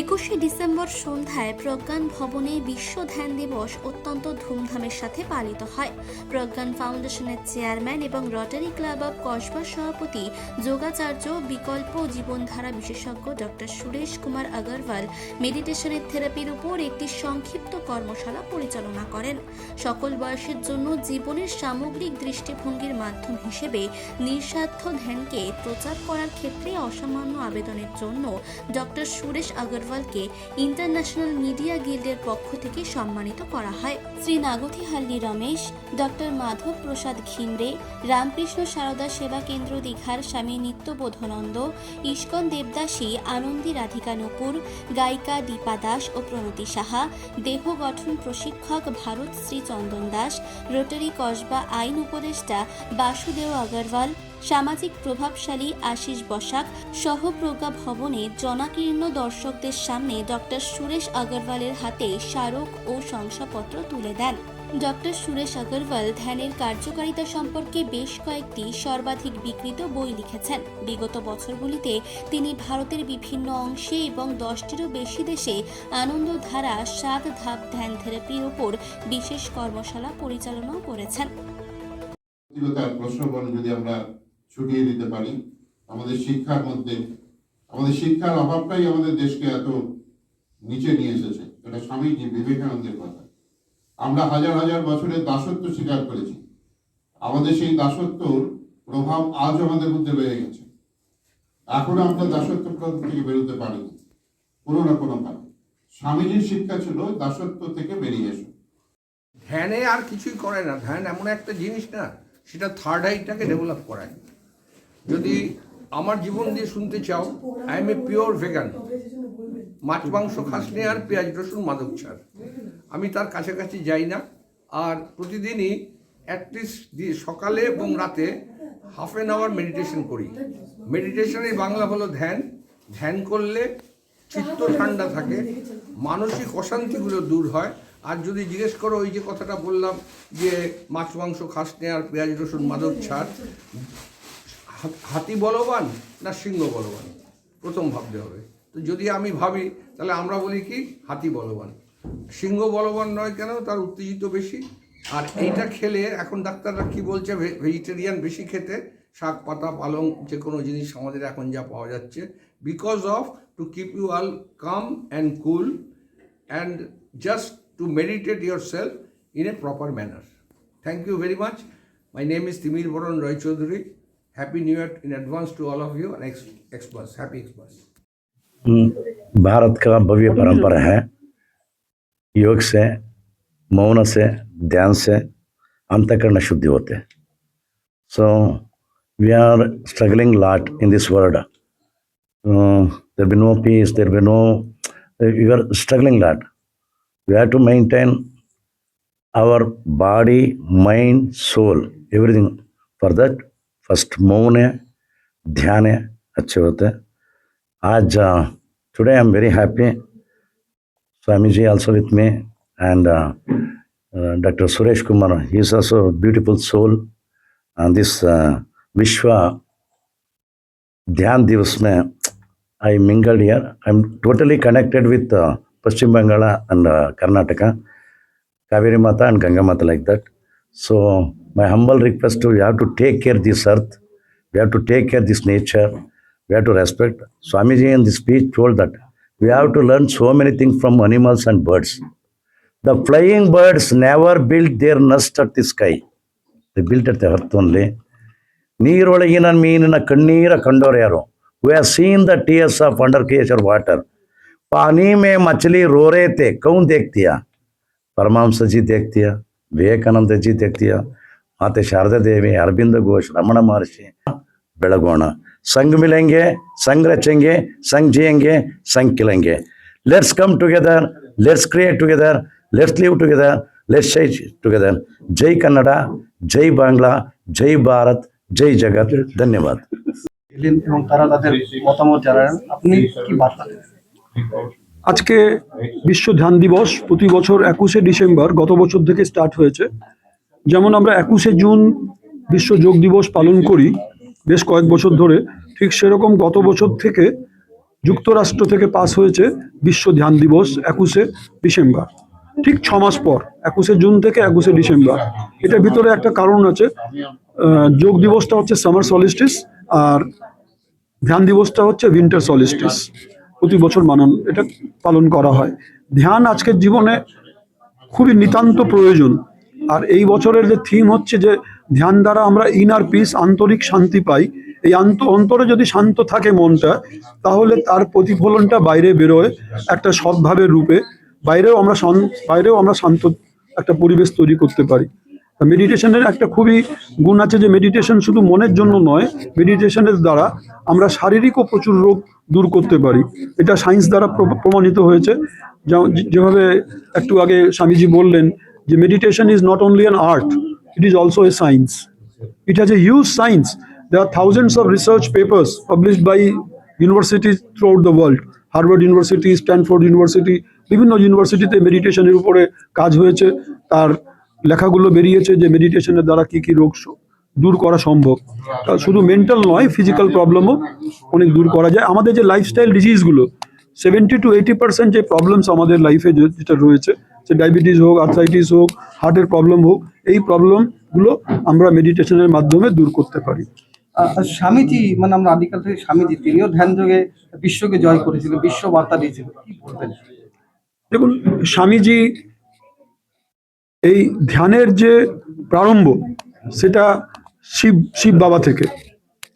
একুশে ডিসেম্বর সন্ধ্যায় প্রজ্ঞান ভবনে বিশ্ব ধ্যান দিবস অত্যন্ত ধুমধামের সাথে পালিত হয়। প্রজ্ঞান ফাউন্ডেশনের চেয়ারম্যান এবং রটারি ক্লাব অব কসবার সভাপতি, যোগাচার্য, বিকল্প জীবনধারা বিশেষজ্ঞ ডক্টর সুরেশ কুমার আগরওয়াল মেডিটেশনের থেরাপির উপর একটি সংক্ষিপ্ত কর্মশালা পরিচালনা করেন। সকল বয়সের জন্য জীবনের সামগ্রিক দৃষ্টিভঙ্গির মাধ্যম হিসেবে নিঃস্বার্থ ধ্যানকে প্রচার করার ক্ষেত্রে অসামান্য আবেদনের জন্য ডক্টর সুরেশ আগরওয়ালকে ইন্টারন্যাশনাল মিডিয়া গিল্ডের পক্ষ থেকে সম্মানিত করা হয়। শ্রী নাগথিহাল্লি রমেশ, ডক্টর মাধব প্রসাদ খিমরে রামকৃষ্ণ সারদা সেবা কেন্দ্র দীঘার স্বামী নিত্যবোধানন্দ, ইস্কন দেবদাসী আনন্দী রাধিকা নূপুর, গায়িকা দীপা দাস ও প্রণতি সাহা, দেহ গঠন প্রশিক্ষক ভারত শ্রী চন্দন দাস, রোটারি কসবা আইন উপদেষ্টা বাসুদেব আগরওয়াল সামাজিক প্রভাবশালী আশিস বসাক সহ প্রজ্ঞা ভবনে জনাকীর্ণ দর্শকদের সামনে ডক্টর সুরেশ আগরওয়ালের হাতে স্মারক ও শংসাপত্র তুলে দেন। ডক্টর সুরেশ আগরওয়াল ধ্যানের কার্যকারিতা সম্পর্কে বেশ কয়েকটি সর্বাধিক বিকৃত বই লিখেছেন। বিগত বছরগুলিতে তিনি ভারতের বিভিন্ন অংশে এবং দশটিরও বেশি দেশে আনন্দধারা সাত ধাপ ধ্যান থেরাপির ওপর বিশেষ কর্মশালা পরিচালনাও করেছেন। তার প্রশ্নবল যদি আমরা ছুটিয়ে দিতে পারি। আমাদের শিক্ষার মধ্যে, আমাদের শিক্ষার অভাবটাই আমাদের দেশকে এত নিচে নিয়ে এসেছে। এটা স্বামীজি বিবেকানন্দের কথা। আমরা হাজার হাজার বছরের দাসত্ব স্বীকার করেছি। আমাদের সেই দাসত্বর প্রভাব আজ আমাদের মধ্যে রয়ে গেছে। এখনও আমরা দাসত্ব প্রথা থেকে বেরোতে পারিনি কোনো না কোনো ভাবে স্বামীজির শিক্ষা ছিল দাসত্ব থেকে বেরিয়ে এসো। ধ্যানে আর কিছুই করে না। ধ্যান এমন একটা জিনিস না, সেটা থার্ড আইটাকে ডেভেলপ করায়। যদি আমার জীবন দিয়ে শুনতে চাও I am a pure vegan মাছ, মাংস, খাসনি আর পেঁয়াজ, রসুন, মাদক ছাড়। আমি তার কাছাকাছি যাই না। আর প্রতিদিনই অ্যাটলিস্ট দিয়ে সকালে এবং রাতে হাফ অ্যান আওয়ার মেডিটেশন করি। মেডিটেশনের বাংলা হলো ধ্যান। ধ্যান করলে চিত্ত ঠান্ডা থাকে, মানসিক অশান্তিগুলো দূর হয়। আর যদি জিজ্ঞেস করো, ওই যে কথাটা বললাম যে মাছ, মাংস খাস আর পেঁয়াজ, রসুন, মাদক ছাড় হাতি বলবান না সিংহ বলবান? প্রথম ভাবতে হবে। তো যদি আমি ভাবি, তাহলে আমরা বলি কি? হাতি বলবান। সিংহ বলবান নয় কেন? তার উত্তেজিত বেশি। আর এইটা খেলে এখন ডাক্তাররা কি বলছে? ভেজিটেরিয়ান বেশি খেতে। শাক, পাতা, পালং, যে কোনো জিনিস আমাদের এখন যা পাওয়া যাচ্ছে। Because of to keep you all calm and cool and just to meditate yourself self in a proper manner thank you very much my name Boron Roy Chaudhary. Happy happy new year in advance to all of you experts happy experts Bharat का भव्य परंपरा है। योग से, मौन से, ध्यान से अंतकरण शुद्धि होते so we are struggling lot in this world there be no peace there be no you are struggling lot we have to maintain our body mind soul everything for that first मौन है, ध्यान है, अच्छे होते हैं। आज today I am very happy Swami ji also with me and doctor Suresh Kumar he is also beautiful soul this विश्व ध्यान दिवस में ई mingle year am totally connected with Paschim Bengal and Karnataka Kaveri Mata and Ganga Mata like that so my humble request to you have to take care this earth we have to take care this nature we have to respect. Swamiji in this speech told that we have to learn so many things from animals and birds. The flying birds never built their nest at the sky. They built at the earth only. ನೀರೊಳಗಿನ ಮೀನಿನ ಕಣ್ಣೀರ ಕಂಡೋರು ಯಾರು we are seen the tears of under creature water पानी में मछली रो रहे थे कौन देखती है परमहंस जी देखती है विवेकानंद जी देखती है ಮಾತೆ ಶಾರದಾದೇವಿ ಅರವಿಂದ ಘೋಷ್ ರಮಣ ಮಹರ್ಷಿ ಬೆಳಗೋಣ ಸಂಗಮಿಲಂಗೆ ಸಂಗ್ರಚಂಗೆ ಸಂಘಜಿಯಂಗೆ ಸಂಕಿಲಂಗೆ let's come together let's create together let's live together let's shine together ಜೈ ಕನ್ನಡ ಜೈ ಬಾಂಗ್ಲಾ ಜೈ ಭಾರತ್ জয় জগৎ ধন্যবাদ এবং তারা তাদের মতামত জানালেন আপনি কি বার্তা আজকে বিশ্ব ধ্যান দিবস প্রতি বছর একুশে ডিসেম্বর গত বছর থেকে স্টার্ট হয়েছে যেমন আমরা একুশে জুন বিশ্ব যোগ দিবস পালন করি, বেশ কয়েক বছর ধরে, ঠিক সেরকম গত বছর থেকে যুক্তরাষ্ট্র থেকে পাস হয়েছে বিশ্ব ধ্যান দিবস একুশে ডিসেম্বর। ঠিক ছ মাস পর, একুশে জুন থেকে একুশে ডিসেম্বর। এটার ভিতরে একটা কারণ আছে যোগ দিবসটা হচ্ছে সামার সলিস্টিস আর ধ্যান দিবসটা হচ্ছে উইন্টার সলিস্টিস। প্রতি বছর মানন, এটা পালন করা হয়। ধ্যান আজকের জীবনে খুবই নিতান্ত প্রয়োজন। আর এই বছরের যে থিম হচ্ছে যে ধ্যান দ্বারা আমরা ইনার পিস আন্তরিক শান্তি পাই, এই অন্তরে যদি শান্ত থাকে মনটা, তাহলে তার প্রতিফলনটা বাইরে বেরোয় একটা সদ্ভাবের রূপে। বাইরেও আমরা বাইরেও আমরা শান্ত একটা পরিবেশ তৈরি করতে পারি। মেডিটেশনের একটা খুবই গুণ আছে যে মেডিটেশন শুধু মনের জন্য নয় মেডিটেশনের দ্বারা আমরা শারীরিকও প্রচুর রোগ দূর করতে পারি। এটা সায়েন্স দ্বারা প্র- প্রমাণিত হয়েছে। যেভাবে একটু আগে স্বামীজি বললেন যে meditation is not only an art it is also a science It has a huge science. There are thousands of research papers published by universities throughout the world. Harvard university Stanford university বিভিন্ন ইউনিভার্সিটিতে মেডিটেশনের উপরে কাজ হয়েছে তার লেখাগুলো বেরিয়েছে যে মেডিটেশনের দ্বারা কি কি রোগ দূর করা সম্ভব শুধু মেন্টাল নয় ফিজিক্যাল প্রবলেমও অনেক দূর করা যায় আমাদের যে লাইফস্টাইল ডিজিজগুলো সেভেন্টি টু এইটি পার্সেন্ট যে প্রবলেমস আমাদের লাইফে যেটা রয়েছে সে ডায়াবেটিস হোক আর্থ্রাইটিস হোক হার্টের প্রবলেম হোক এই প্রবলেমগুলো আমরা মেডিটেশনের মাধ্যমে দূর করতে পারি। স্বামীজি মানে আমরা আদিকাল থেকে স্বামীজি তিনিও ধ্যান যোগে বিশ্বকে জয় করেছিলেন বিশ্ব বার্তা দিয়েছিলেন কি বলবেন? দেখুন স্বামীজি এই ধ্যানের যে প্রারম্ভ সেটা শিব শিব বাবা থেকে।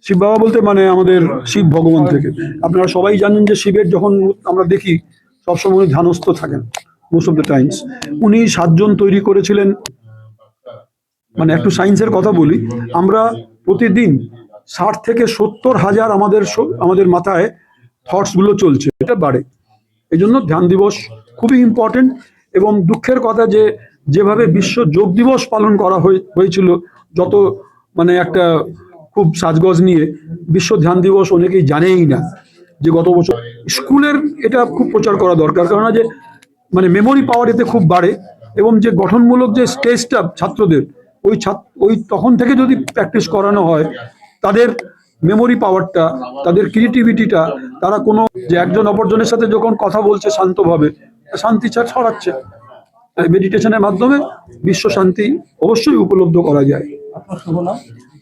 শিব বাবা বলতে মানে আমাদের শিব ভগবান থেকে। আপনারা সবাই জানেন যে শিবের যখন আমরা দেখি সবসময় ধ্যানস্থ থাকেন। মোস্ট অফ দ্য টাইমস উনি সাতজন তৈরি করেছিলেন। মানে একটু সায়েন্সের কথা বলি, আমরা প্রতিদিন ষাট থেকে সত্তর হাজার আমাদের আমাদের মাথায় থটসগুলো চলছে, এটা বাড়ে। এই জন্য ধ্যান দিবস খুবই ইম্পর্টেন্ট এবং দুঃখের কথা যে, যেভাবে বিশ্ব যোগ দিবস পালন করা হয়ে- হয়েছিল, যত মানে একটা খুব সাজগজ নিয়ে, বিশ্ব ধ্যান দিবস অনেকেই জানেই না যে গত বছর স্কুলের এটা খুব প্রচার করা দরকার। কারণ যে মানে মেমোরি পাওয়ার এতে খুব বাড়ে এবং যে গঠনমূলক যে স্টেজটা ছাত্রদের ওই ছাত্র ওই তখন থেকে যদি প্র্যাকটিস করানো হয় তাদের মেমোরি পাওয়ারটা তাদের ক্রিয়েটিভিটিটা তারা কোনো যে একজন অপরজনের সাথে যখন কথা বলছে শান্তভাবে শান্তি ছড়াচ্ছে। মেডিটেশনের মাধ্যমে বিশ্ব শান্তি অবশ্যই উপলব্ধ করা যায়।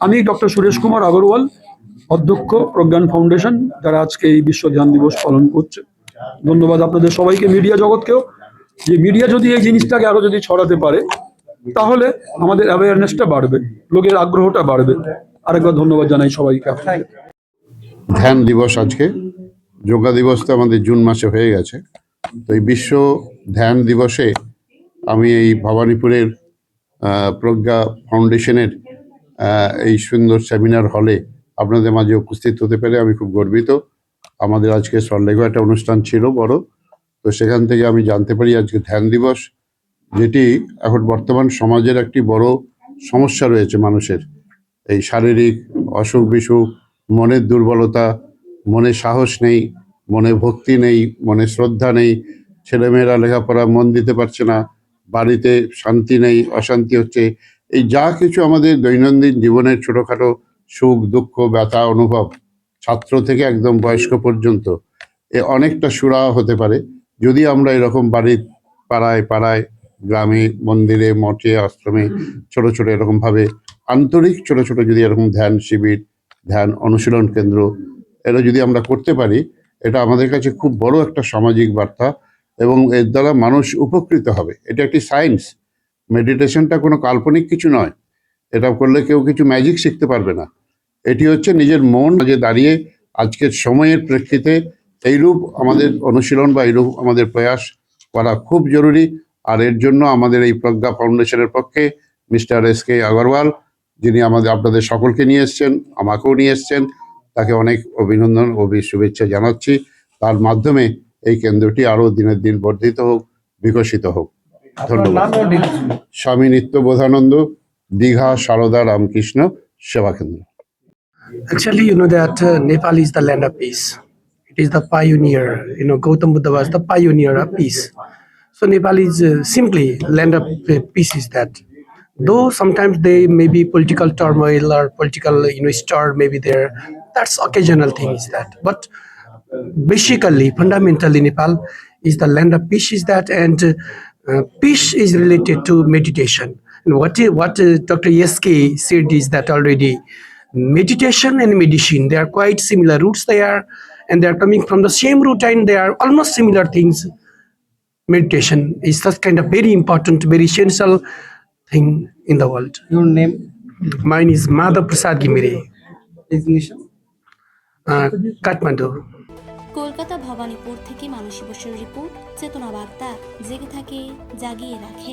আমি ডক্টর সুরেশ কুমার আগরওয়াল অধ্যক্ষ প্রজ্ঞান ফাউন্ডেশন যারা আজকে এই বিশ্ব ধ্যান দিবস পালন করছে। ধন্যবাদ আপনাদের সবাইকে মিডিয়া জগৎকেও। যে মিডিয়া যদি এই জিনিসটাকে আরও যদি ছড়াতে পারে, তাহলে আমাদের অ্যাওয়ারনেসটা বাড়বে, লোকের আগ্রহটা বাড়বে। আরেকবার ধন্যবাদ জানাই সবাইকে ধ্যান দিবস আজকে। যোগা দিবস তো আমাদের জুন মাসে হয়ে গেছে। তো এই বিশ্ব ধ্যান দিবসে আমি এই ভবানীপুরের প্রজ্ঞা ফাউন্ডেশনের এই সুন্দর সেমিনার হলে আপনাদের মাঝে উপস্থিত হতে পেরে আমি খুব গর্বিত। আমাদের আজকে সল্লেগও একটা অনুষ্ঠান ছিল বড়। তো সেখান থেকে আমি জানতে পারি আজকে ধ্যান দিবস, যেটি এখন বর্তমান সমাজের একটি বড় সমস্যা রয়েছে মানুষের। এই শারীরিক অসুখ বিসুখ মনের দুর্বলতা, মনে সাহস নেই, মনে ভক্তি নেই, মনে শ্রদ্ধা নেই, ছেলেমেয়েরা লেখাপড়া মন দিতে পারছে না, বাড়িতে শান্তি নেই, অশান্তি হচ্ছে, এই যা কিছু আমাদের দৈনন্দিন জীবনের ছোটোখাটো সুখ, দুঃখ, ব্যথা, অনুভব, ছাত্র থেকে একদম বয়স্ক পর্যন্ত, এ অনেকটা সুরাহা হতে পারে। যদি আমরা এরকম বাড়ির পাড়ায় পাড়ায়, গ্রামে, মন্দিরে, মঠে, আশ্রমে ছোট ছোট এরকমভাবে আন্তরিক ছোট ছোট যদি এরকম ধ্যান শিবির, ধ্যান অনুশীলন কেন্দ্র এটা যদি আমরা করতে পারি, এটা আমাদের কাছে খুব বড় একটা সামাজিক বার্তা এবং এর দ্বারা মানুষ উপকৃত হবে। এটা একটি সায়েন্স। মেডিটেশনটা কোনো কাল্পনিক কিছু নয়। এটা করলে কেউ কিছু ম্যাজিক শিখতে পারবে না। এটি হচ্ছে নিজের মন যে দাঁড়িয়ে আজকের সময়ের প্রেক্ষিতে এইরূপ আমাদের অনুশীলন বা এইরূপ আমাদের প্রয়াস করা খুব জরুরি। আর এর জন্য আমাদের এই প্রজ্ঞা ফাউন্ডেশনের পক্ষে মিস্টার এস কে আগরওয়াল যিনি আমাদের আপনাদের সকলকে নিয়ে এসছেন আমাকেও নিয়ে এসছেন তাকে অনেক অভিনন্দন ও শুভেচ্ছা জানাচ্ছি। তার মাধ্যমে এই কেন্দ্রটি আরও দিনের দিন বর্ধিত হোক বিকশিত হোক। ধন্যবাদ। স্বামী নিত্যবোধানন্দ দীঘা সারদা রামকৃষ্ণ সেবা কেন্দ্র। Actually, you know that uh, Nepal is the land of peace. Is the pioneer. You know, Gautam Buddha was the pioneer of peace. So Nepal is uh, simply land of uh, peace. Is that though sometimes they may be political turmoil or political you know stir may be there. That's occasional thing. Is that but basically, fundamentally, Nepal is the land of peace. Is that and uh, peace is related to meditation. And what what uh, Dr. Yeske said is that already meditation and medicine they are quite similar roots. They are and they are coming from the same root and they are almost similar things. Meditation is such kind of very important, very essential thing in the world. Your name, Mine is Madhav Prasad Gimire, designation? uh, Kathmandu. Kolkata Bhabanipur থেকে মানসী বসুর report চেতনা বার্তা জেগে থাকে জাগিয়ে রাখে